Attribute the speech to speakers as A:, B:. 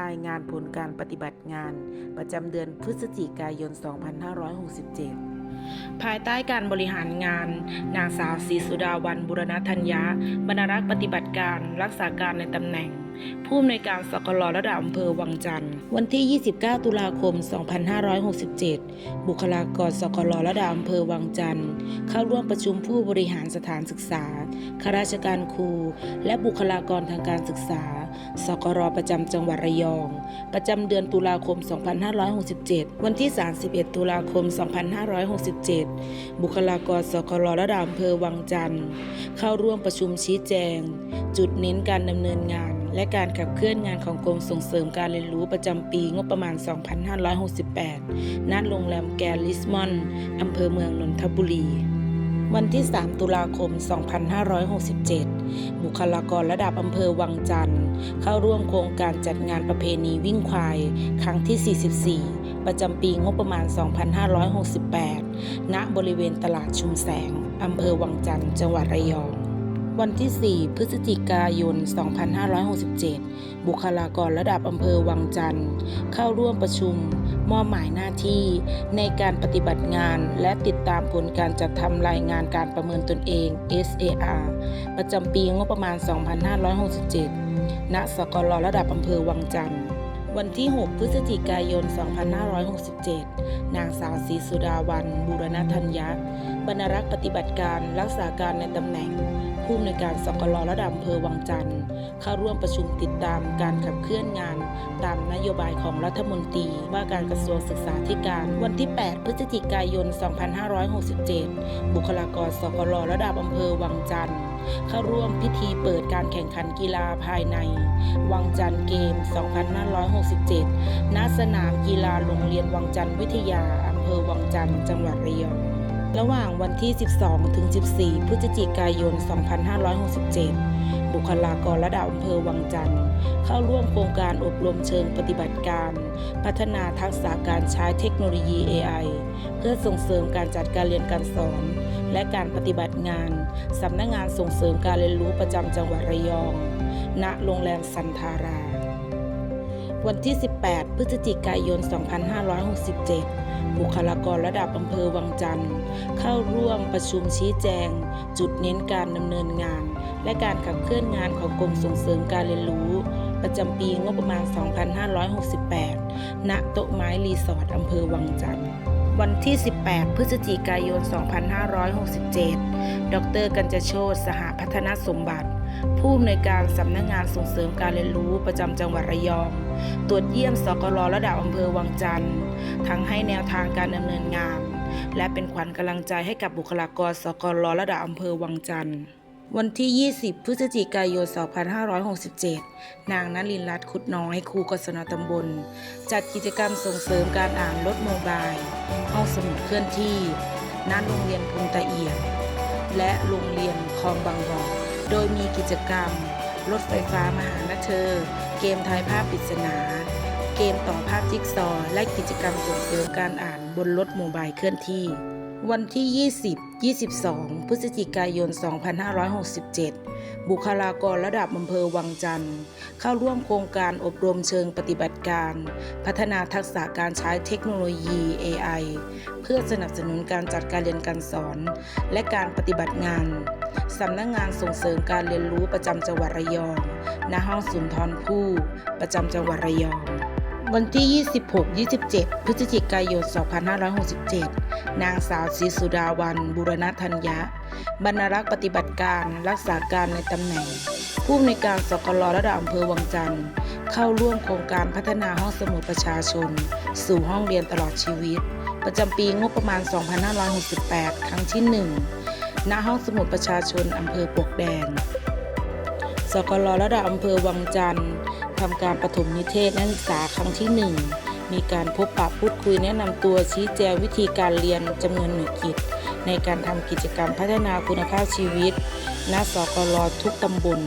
A: รายงานผลการปฏิบัติงาน ประจำเดือนพฤศจิกายน 2567 ภายใต้การบริหารงาน นางสาวศรีสุดาวันบุรณธัญญาบรรลักษ์ปฏิบัติการ รักษาการในตำแหน่ง ผู้อำนวยการสกลระดับอำเภอวังจันทร์ วันที่ 29 ตุลาคม 2567 บุคลากรสกลระดับอำเภอวังจันทร์ เข้าร่วมประชุมผู้บริหารสถานศึกษาข้าราชการครู และบุคลากรทางการศึกษา สกรประจำจังหวัดระยอง ประจำเดือนตุลาคม 2567 วันที่ 31 ตุลาคม 2567 บุคลากรสกรระดับอำเภอวังจันทร์ เข้าร่วมประชุมชี้แจง จุดเน้นการดำเนินงาน และการขับเคลื่อนงานของกรมส่งเสริมการเรียนรู้ประจำปีงบประมาณ 2568 ณ โรงแรมแกรลิสมอน อำเภอเมืองนนทบุรี วันที่ 3 ตุลาคม 2567 บุคลากรระดับอำเภอวังจันทร์ เข้าร่วมโครงการจัดงานประเพณีวิ่งควาย ครั้งที่ 44 ประจำปีงบประมาณ 2568 ณ บริเวณตลาดชุมแสง อำเภอวังจันทร์ จังหวัดระยอง วันที่ 4 พฤศจิกายน 2567 บุคลากรระดับอำเภอวังจันทร์ เข้าร่วมประชุม มอบหมายหน้าที่ในการปฏิบัติงานและติดตามผลการจัดทำรายงานการประเมินตนเอง SAR ประจำปีงบประมาณ 2567 ณ สกลระดับอำเภอวังจันทร์วันที่ 6 พฤศจิกายน 2567 นางสาวศรีสุดาวัน บูรณธัญญะบรรรักษ์ปฏิบัติการรักษาการในตำแหน่ง ผู้อำนวยการสกลระดับอำเภอวังจันทร์ เข้าร่วมประชุมติดตามการขับเคลื่อนงาน ตามนโยบายของรัฐมนตรีว่าการกระทรวงศึกษาธิการ วันที่ 8 พฤศจิกายน 2567 บุคลากรสกลระดับอำเภอวังจันทร์เข้าร่วมพิธีเปิดการแข่งขันกีฬาภายใน วังจันทร์เกม 2567 ณ สนามกีฬาโรงเรียนวังจันทร์วิทยา อำเภอวังจันทร์ จังหวัดระยอง ระหว่างวันที่ 12 ถึง 14 พฤศจิกายน 2567 บุคลากรระดับอำเภอวังจันทร์ เข้าร่วมโครงการอบรมเชิงปฏิบัติการ พัฒนาทักษะการใช้เทคโนโลยี AI เพื่อส่งเสริมการจัดการเรียนการสอน และการปฏิบัติงาน สำนักงงานส่งเสริมการเรียนรู้ประจำจังหวัดระยอง ณ โรงแรมสันทารา วันที่ 18 พฤศจิกายน 2567 บุคลากรระดับอำเภอวังจันทร์ เข้าร่วมประชุมชี้แจง จุดเน้นการดำเนินงาน และการขับเคลื่อนงานของกรมส่งเสริมการเรียนรู้ ประจำปีงบประมาณ 2568 ณ โต๊ะไม้รีสอร์ทอำเภอวังจันทร์วันที่ 18 พฤศจิกายน 2567 ดร กัญจโชตสหพัฒนสมบัติ ผู้อำนวยการสำนักงงานส่งเสริมการเรียนรู้ประจำจังหวัดระยอง ตรวจเยี่ยมสกลระดับอำเภอวังจันทร์ ทั้งให้แนวทางการดำเนินงาน และเป็นขวัญกำลังใจให้กับบุคลากรสกลระดับอำเภอวังจันทร์วันที่ 20 พฤศจิกายน 2567 นางนลินรัตน์คุดน้อย ครูกศนตำบล จัดกิจกรรมส่งเสริมการอ่านรถโมบาย ห้องสมุดเคลื่อนที่ณโรงเรียนพุงตะเอียด และโรงเรียนคลองบางบ่อ โดยมีกิจกรรม รถไฟฟ้ามหานเธอ เกมทายภาพปริศนา เกมต่อภาพจิ๊กซอ และกิจกรรมส่งเสริมการอ่านบนรถโมบายเคลื่อนที่ วันที่ 20 22 พฤศจิกายน 2567 บุคลากรระดับอำเภอวังจันทร์ เข้าร่วมโครงการอบรมเชิงปฏิบัติการ พัฒนาทักษะการใช้เทคโนโลยี AI เพื่อสนับสนุนการจัดการเรียนการสอน และการปฏิบัติงาน สำนักงงานส่งเสริมการเรียนรู้ประจำจังหวัดระยอง ณ ห้องสุนทรภู่ประจำจังหวัดระยอง วันที่ 26-27 พฤศจิกายน 2567 นางสาวศรีสุดาวันบุรณธัญญะ บรรณารักษ์ปฏิบัติการรักษาการในตำแหน่ง ผู้อำนวยการสกลระดับอำเภอวังจันทร์เข้าร่วมโครงการพัฒนาห้องสมุดประชาชน สู่ห้องเรียนตลอดชีวิต ประจำปีงบประมาณ 2568 ครั้งที่ 1 ณ ห้องสมุดประชาชนอำเภอปวกแดงสกลระดับอำเภอวังจันทร์ทำการปฐมนิเทศนักศึกษาครั้งที่ 1 มีการพบปะพูดคุยแนะนำตัวชี้แจงวิธีการเรียนจำนวนหน่วยกิจ ในการทำกิจกรรมพัฒนาคุณภาพชีวิตณสกลทุกตำบล